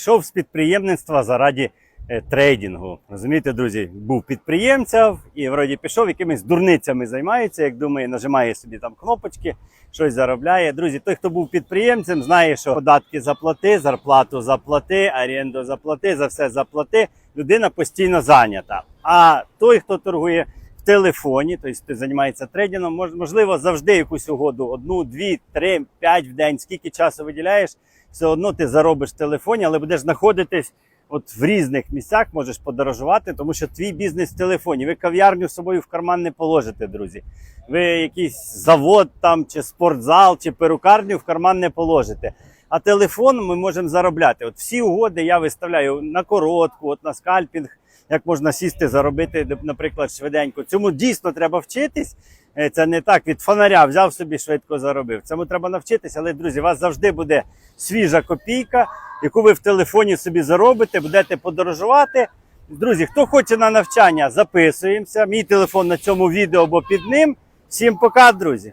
Йшов з підприємництва заради е, трейдингу. Розумієте, друзі, був підприємцем і вроді пішов якимись дурницями займається, як думає, нажимає собі там кнопочки, щось заробляє. Друзі, той, хто був підприємцем, знає, що податки заплати, зарплату заплати, оренду заплати, за все заплати. Людина постійно зайнята. А той, хто торгує в телефоні, тобто хто займається трейдингом, можливо, завжди якусь угоду, одну, дві, три, п'ять в день, скільки часу виділяєш, все одно ти заробиш в телефоні, але будеш знаходитись от в різних місцях, можеш подорожувати, тому що твій бізнес в телефоні. Ви кав'ярню з собою в карман не положите, друзі. Ви якийсь завод там, чи спортзал, чи перукарню в карман не положите. А телефон ми можемо заробляти. От всі угоди я виставляю на коротку, от на скальпінг, як можна сісти, заробити, наприклад, швиденько. Цьому дійсно треба вчитись. Е, Це не так від фонаря взяв собі швидко заробив. Цьому треба навчитися, але друзі, у вас завжди буде свіжа копійка, яку ви в телефоні собі заробите, будете подорожувати. Друзі, хто хоче на навчання, записуємося. Мій телефон на цьому відео або під ним. Всім пока, друзі!